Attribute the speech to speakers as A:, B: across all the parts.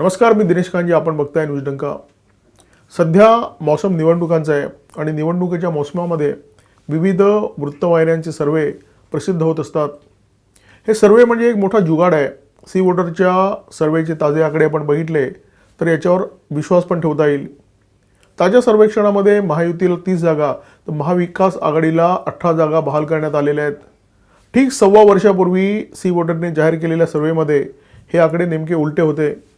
A: नमस्कार मी दिनेश कांजी. आपण बघताय न्यूज डंका. सध्या मौसम निवडणुकांचा आहे आणि निवडणुकीच्या मोसमामध्ये विविध वृत्तवाहिन्यांचे सर्वे प्रसिद्ध होत असतात. हे सर्वे म्हणजे एक मोठा जुगाड आहे. सी वोटरच्या सर्वेचे ताजे आकडे आपण बघितले तर याच्यावर विश्वास पण ठेवता येईल. ताज्या सर्वेक्षणामध्ये महायुतीला तीस जागा तर महाविकास आघाडीला अठरा जागा बहाल करण्यात आलेल्या आहेत. ठीक सव्वा वर्षापूर्वी सी वोटरने जाहीर केलेल्या सर्वेमध्ये हे आकडे नेमके उलटे होते.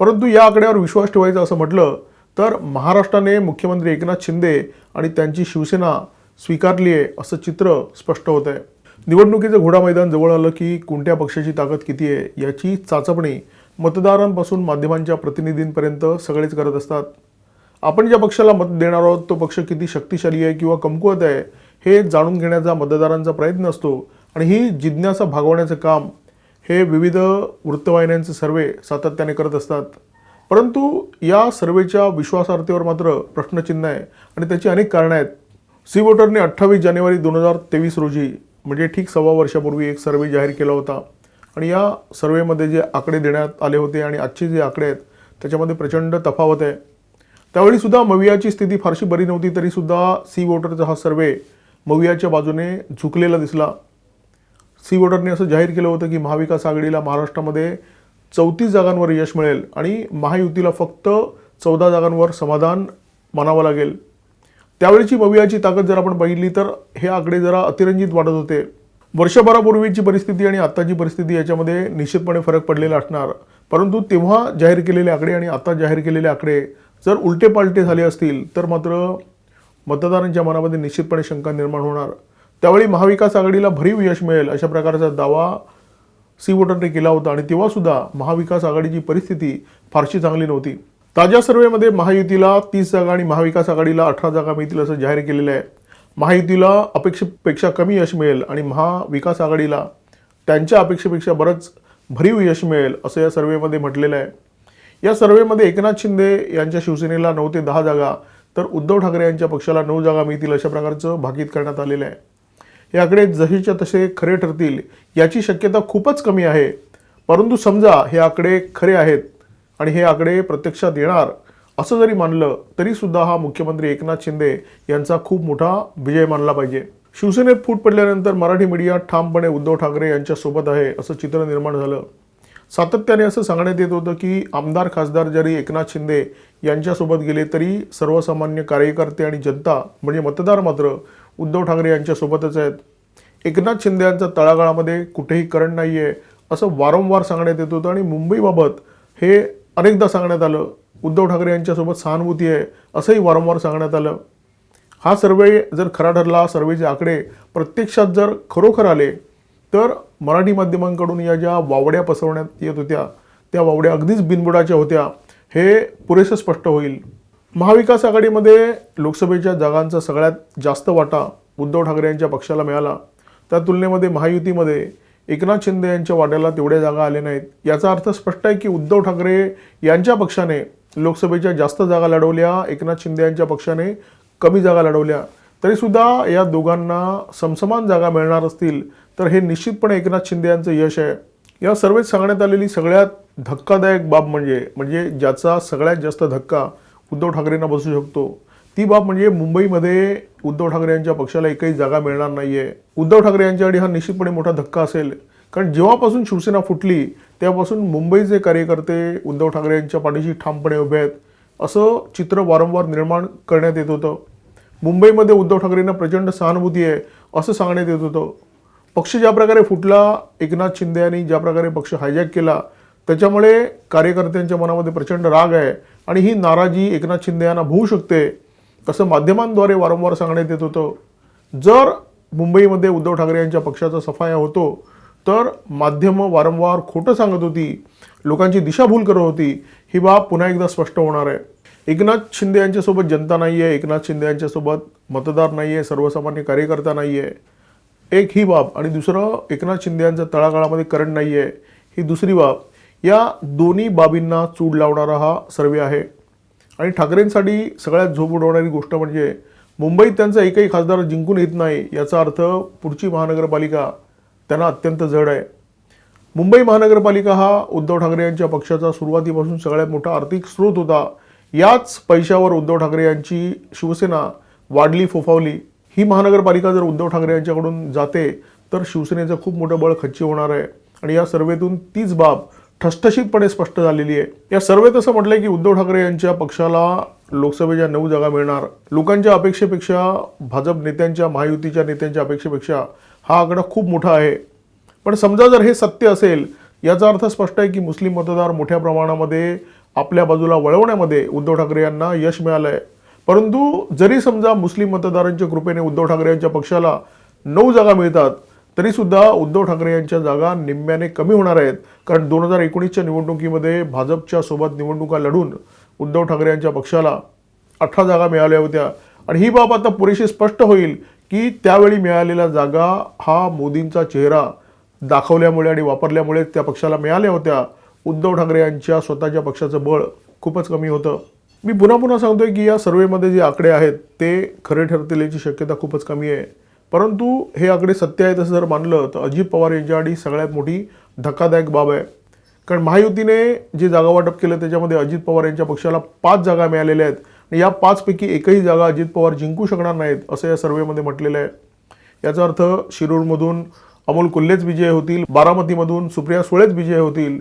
A: परंतु या आकड्यावर विश्वास ठेवायचा असं म्हटलं तर महाराष्ट्राने मुख्यमंत्री एकनाथ शिंदे आणि त्यांची शिवसेना स्वीकारली आहे असं चित्र स्पष्ट होत आहे. निवडणुकीचं घोडा मैदान जवळ आलं की कोणत्या पक्षाची ताकद किती आहे याची चाचपणी मतदारांपासून माध्यमांच्या प्रतिनिधींपर्यंत सगळेच करत असतात. आपण ज्या पक्षाला मत देणार आहोत तो पक्ष किती शक्तिशाली आहे किंवा कमकुवत आहे हे जाणून घेण्याचा मतदारांचा प्रयत्न असतो आणि ही जिज्ञासा भागवण्याचं काम हे विविध वृत्तवाहिन्यांचे सर्वे सातत्याने करत असतात. परंतु या सर्वेच्या विश्वासार्हतेवर मात्र प्रश्नचिन्ह आहे आणि त्याची अनेक कारणं आहेत. सी वोटरने अठ्ठावीस जानेवारी दोन हजार तेवीस रोजी म्हणजे ठीक सव्वा वर्षापूर्वी एक सर्वे जाहीर केला होता. आणि या सर्वेमध्ये जे आकडे देण्यात आले होते आणि आजचे जे आकडे आहेत त्याच्यामध्ये प्रचंड तफावत आहे. त्यावेळीसुद्धा मवियाची स्थिती फारशी बरी नव्हती तरीसुद्धा सी वोटरचा हा सर्वे मवियाच्या बाजूने झुकलेला दिसला. सी वोटरने असं जाहीर केलं होतं की महाविकास आघाडीला महाराष्ट्रामध्ये चौतीस जागांवर यश मिळेल आणि महायुतीला फक्त चौदा जागांवर समाधान मानावं लागेल. त्यावेळीची मवियाची ताकद जर आपण बघितली तर हे आकडे जरा अतिरंजित वाटत होते. वर्षभरापूर्वीची परिस्थिती आणि आत्ताची परिस्थिती याच्यामध्ये निश्चितपणे फरक पडलेला असणार. परंतु तेव्हा जाहीर केलेले आकडे आणि आता जाहीर केलेले आकडे जर उलटे पालटे झाले असतील तर मात्र मतदारांच्या मनामध्ये निश्चितपणे शंका निर्माण होणार. त्यावेळी महाविकास आघाडीला भरीव यश मिळेल अशा प्रकारचा दावा सी वोटरने केला होता आणि तेव्हासुद्धा महाविकास आघाडीची परिस्थिती फारशी चांगली नव्हती. ताज्या सर्वेमध्ये महायुतीला तीस जागा आणि महाविकास आघाडीला अठरा जागा मिळतील असं जाहीर केलेलं आहे. महायुतीला अपेक्षेपेक्षा कमी यश मिळेल आणि महाविकास आघाडीला त्यांच्या अपेक्षेपेक्षा बरंच भरीव यश मिळेल असं या सर्वेमध्ये म्हटलेलं आहे. या सर्वेमध्ये एकनाथ शिंदे यांच्या शिवसेनेला नऊ ते दहा जागा तर उद्धव ठाकरे यांच्या पक्षाला नऊ जागा मिळतील अशा प्रकारचं भाकीत करण्यात आलेलं आहे. हे आकडे तसे खरे ठरतील याची शक्यता खूपच कमी आहे. परंतु समजा हे आकडे खरे आहेत आणि हे आकडे प्रत्यक्षात येणार असं जरी मानलं तरी सुद्धा हा मुख्यमंत्री एकनाथ शिंदे यांचा खूप मोठा विजय मानला पाहिजे. शिवसेनेत फूट पडल्यानंतर मराठी मीडिया ठामपणे उद्धव ठाकरे यांच्यासोबत आहे असं चित्र निर्माण झालं. सातत्याने असं सांगण्यात येत होतं की आमदार खासदार जरी एकनाथ शिंदे यांच्यासोबत गेले तरी सर्वसामान्य कार्यकर्ते आणि जनता म्हणजे मतदार मात्र उद्धव ठाकरे यांच्यासोबतच आहेत. एकनाथ शिंदे यांचा तळागाळामध्ये कुठेही करंट नाही आहे असं वारंवार सांगण्यात येत होतं आणि मुंबईबाबत हे अनेकदा सांगण्यात आलं. उद्धव ठाकरे यांच्यासोबत सहानुभूती आहे असंही वारंवार सांगण्यात आलं. हा सर्वे जर खरा ठरला सर्वेचे आकडे प्रत्यक्षात जर खरोखर आले तर मराठी माध्यमांकडून या ज्या वावड्या पसरवण्यात येत होत्या त्या वावड्या अगदीच बिनबुडाच्या होत्या हे पुरेसं स्पष्ट होईल. महाविकास आघाडीमध्ये लोकसभेच्या जागांचा सगळ्यात जास्त वाटा उद्धव ठाकरे यांच्या पक्षाला मिळाला. त्या तुलनेमध्ये महायुतीमध्ये एकनाथ शिंदे यांच्या वाट्याला तेवढ्या जागा आल्या नाहीत. याचा अर्थ स्पष्ट आहे की उद्धव ठाकरे यांच्या पक्षाने लोकसभेच्या जास्त जागा लढवल्या एकनाथ शिंदे यांच्या पक्षाने कमी जागा लढवल्या. तरीसुद्धा या दोघांना समसमान जागा मिळणार असतील तर हे निश्चितपणे एकनाथ शिंदे यांचं यश आहे. या सर्वेत सांगण्यात आलेली सगळ्यात धक्कादायक बाब म्हणजे म्हणजे ज्याचा सगळ्यात जास्त धक्का उद्धव ठाकरेंना बसू शकतो. ती बाब म्हणजे मुंबईमध्ये उद्धव ठाकरे यांच्या पक्षाला एकही जागा मिळणार नाही आहे उद्धव ठाकरे यांच्यासाठी हा निश्चितपणे मोठा धक्का असेल. कारण जेव्हापासून शिवसेना फुटली तेव्हापासून मुंबईचे कार्यकर्ते उद्धव ठाकरे यांच्या पाठीशी ठामपणे उभे आहेत. असं चित्र वारंवार निर्माण करण्यात येत होतं. मुंबईमध्ये उद्धव ठाकरेंना प्रचंड सहानुभूती आहे असं सांगण्यात येत होतं. पक्ष ज्या प्रकारे फुटला एकनाथ शिंदे यांनी ज्या प्रकारे पक्ष हायजॅक केला त्याच्यामुळे कार्यकर्त्यांच्या मनामध्ये प्रचंड राग आहे आणि ही नाराजी एकनाथ शिंदे यांना होऊ शकते असं माध्यमांद्वारे वारंवार सांगण्यात येत होतं. जर मुंबईमध्ये उद्धव ठाकरे यांच्या पक्षाचा सफाया होतो तर माध्यमं वारंवार खोटं सांगत होती लोकांची दिशाभूल करत होती ही बाब पुन्हा एकदा स्पष्ट होणार आहे. एकनाथ शिंदे यांच्यासोबत जनता नाही आहे एकनाथ शिंदे यांच्यासोबत मतदार नाही आहे सर्वसामान्य कार्यकर्ता नाही आहे. एक ही बाब आणि दुसरं एकनाथ शिंदे यांच्या तळागाळामध्ये करंट नाही आहे ही दुसरी बाब. या दोन्ही बाबींना चूड लावणारा हा सर्वे आहे. आणि ठाकरेंसाठी सगळ्यात झोप उडवणारी गोष्ट म्हणजे मुंबईत त्यांचा एकही खासदार जिंकून येत नाही याचा अर्थ पुढची महानगरपालिका त्यांना अत्यंत जड आहे. मुंबई महानगरपालिका हा उद्धव ठाकरे यांच्या पक्षाचा सुरुवातीपासून सगळ्यात मोठा आर्थिक स्रोत होता. याच पैशावर उद्धव ठाकरे यांची शिवसेना वाढली फोफावली. ही महानगरपालिका जर उद्धव ठाकरे यांच्याकडून जाते तर शिवसेनेचं खूप मोठं बळ खच्ची होणार आहे. आणि या सर्वेतून तीच बाब ठसठशीतपणे स्पष्ट झालेली आहे. या सर्वेत असं म्हटलंय की उद्धव ठाकरे यांच्या पक्षाला लोकसभेच्या नऊ जागा मिळणार. लोकांच्या अपेक्षेपेक्षा भाजप नेत्यांच्या महायुतीच्या नेत्यांच्या अपेक्षेपेक्षा हा आकडा खूप मोठा आहे. पण समजा जर हे सत्य असेल याचा अर्थ स्पष्ट आहे की मुस्लिम मतदार मोठ्या प्रमाणामध्ये आपल्या बाजूला वळवण्यामध्ये उद्धव ठाकरे यांना यश मिळालं आहे परंतु जरी समजा मुस्लिम मतदारांच्या कृपेने उद्धव ठाकरे यांच्या पक्षाला नऊ जागा मिळतात तरीसुद्धा उद्धव ठाकरे यांच्या जागा निम्म्याने कमी होणार आहेत. कारण दोन हजार एकोणीसच्या निवडणुकीमध्ये भाजपच्या सोबत निवडणुका लढून उद्धव ठाकरे यांच्या पक्षाला अठरा जागा मिळाल्या होत्या. आणि ही बाब आता पुरेशी स्पष्ट होईल की त्यावेळी मिळालेल्या जागा हा मोदींचा चेहरा दाखवल्यामुळे आणि वापरल्यामुळे त्या पक्षाला मिळाल्या होत्या. उद्धव ठाकरे यांच्या स्वतःच्या पक्षाचं बळ खूपच कमी होतं. मी पुन्हा पुन्हा सांगतोय की या सर्वेमध्ये जे आकडे आहेत ते खरे ठरतील याची शक्यता खूपच कमी आहे. परंतु हे आकडे सत्य आहे तसं जर मानलं तर अजित पवार यांच्यासाठी सगळ्यात मोठी धक्कादायक बाब आहे. कारण महायुतीने जे जागा वाटप केलं त्याच्यामध्ये अजित पवार यांच्या पक्षाला पाच जागा मिळालेल्या आहेत. आणि या पाचपैकी एकही जागा अजित पवार जिंकू शकणार नाहीत असं या सर्वेमध्ये म्हटलेलं आहे. याचा अर्थ शिरूरमधून अमोल कुल्लेच विजय होतील बारामतीमधून सुप्रिया सुळेच विजय होतील.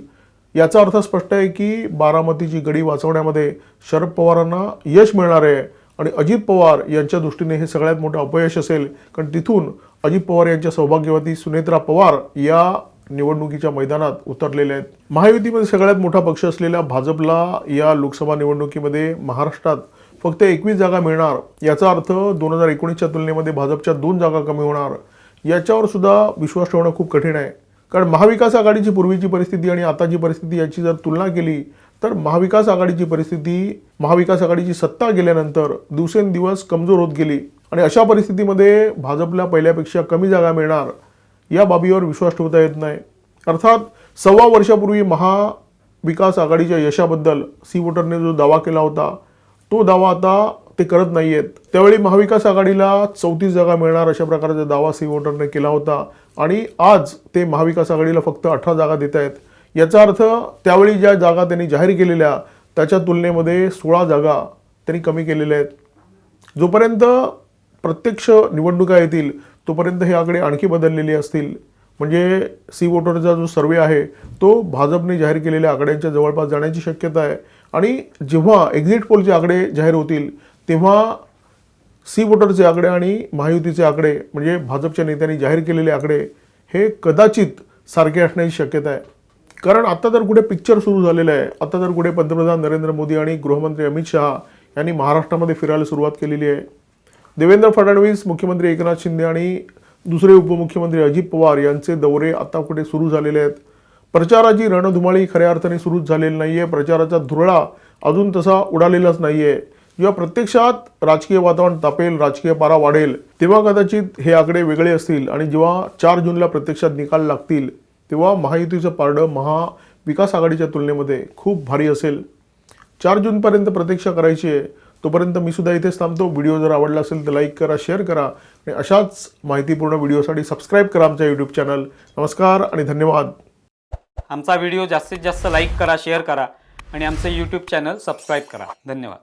A: याचा अर्थ स्पष्ट आहे की बारामतीची गडी वाचवण्यामध्ये शरद पवारांना यश मिळणार आहे. आणि अजित पवार यांच्या दृष्टीने हे सगळ्यात मोठं अपयश असेल कारण तिथून अजित पवार यांच्या सौभाग्यवती सुनेत्रा पवार या निवडणुकीच्या मैदानात उतरलेले आहेत. महायुतीमध्ये सगळ्यात मोठा पक्ष असलेल्या भाजपला या लोकसभा निवडणुकीमध्ये महाराष्ट्रात फक्त एकवीस जागा मिळणार याचा अर्थ दोन हजार एकोणीसच्या तुलनेमध्ये भाजपच्या दोन जागा कमी होणार. याच्यावर सुद्धा विश्वास ठेवणं खूप कठीण आहे. कारण महाविकास आघाडीची पूर्वीची परिस्थिती आणि आताची परिस्थिती याची जर तुलना केली तर महाविकास आघाडीची परिस्थिती महाविकास आघाडीची सत्ता गेल्यानंतर दिवसेंदिवस कमजोर होत गेली. आणि अशा परिस्थितीमध्ये भाजपला पहिल्यापेक्षा कमी जागा मिळणार या बाबीवर विश्वास ठेवता येत नाही. अर्थात सव्वा वर्षापूर्वी महाविकास आघाडीच्या यशाबद्दल सी वोटरने जो दावा केला होता तो दावा आता ते करत नाही आहेत त्यावेळी महाविकास आघाडीला चौतीस जागा मिळणार अशा प्रकारचा दावा सी वोटरने केला होता. आणि आज ते महाविकास आघाडीला फक्त अठरा जागा देत आहेत. याचा अर्थ त्यावेळी ज्या जागा त्यांनी जाहीर केलेल्या त्याच्या तुलनेमध्ये सोळा जागा त्यांनी कमी केलेल्या आहेत. जोपर्यंत प्रत्यक्ष निवडणुका येतील तोपर्यंत हे आकडे आणखी बदललेले असतील. म्हणजे सी वोटरचा जो सर्वे आहे तो भाजपने जाहीर केलेल्या आकड्यांच्या जवळपास जाण्याची शक्यता आहे. आणि जेव्हा एक्झिट पोलचे आकडे जाहीर होतील तेव्हा सी वोटरचे आकडे आणि महायुतीचे आकडे म्हणजे भाजपच्या नेत्यांनी जाहीर केलेले आकडे हे कदाचित सारखे असण्याची शक्यता आहे. कारण आता तर कुठे पिक्चर सुरू झालेलं आहे. आता तर कुठे पंतप्रधान नरेंद्र मोदी आणि गृहमंत्री अमित शहा यांनी महाराष्ट्रामध्ये फिरायला सुरुवात केलेली आहे. देवेंद्र फडणवीस मुख्यमंत्री एकनाथ शिंदे आणि दुसरे उपमुख्यमंत्री अजित पवार यांचे दौरे आता कुठे सुरू झालेले आहेत? प्रचाराची रणधुमाळी खऱ्या अर्थाने सुरूच झालेली नाही आहे प्रचाराचा धुरळा अजून तसा उडालेलाच नाही आहे जेव्हा प्रत्यक्षात राजकीय वातावरण तापेल राजकीय पारा वाढेल तेव्हा कदाचित हे आकडे वेगळे असतील आणि जेव्हा चार जूनला प्रत्यक्षात निकाल लागतील तेव्हा महायुतीचं पारडं महाविकास आघाडीच्या तुलनेमध्ये खूप भारी असेल. चार जूनपर्यंत प्रतीक्षा करायची आहे तोपर्यंत मी सुद्धा इथेच थांबतो. व्हिडिओ जर आवडला असेल तर लाईक करा शेअर करा आणि अशाच माहितीपूर्ण व्हिडिओसाठी सबस्क्राईब करा आमचा यूट्यूब चॅनल नमस्कार आणि धन्यवाद.
B: आमचा व्हिडिओ जास्तीत जास्त लाईक करा शेअर करा आणि आमचं यूट्यूब चॅनल सबस्क्राईब करा. धन्यवाद.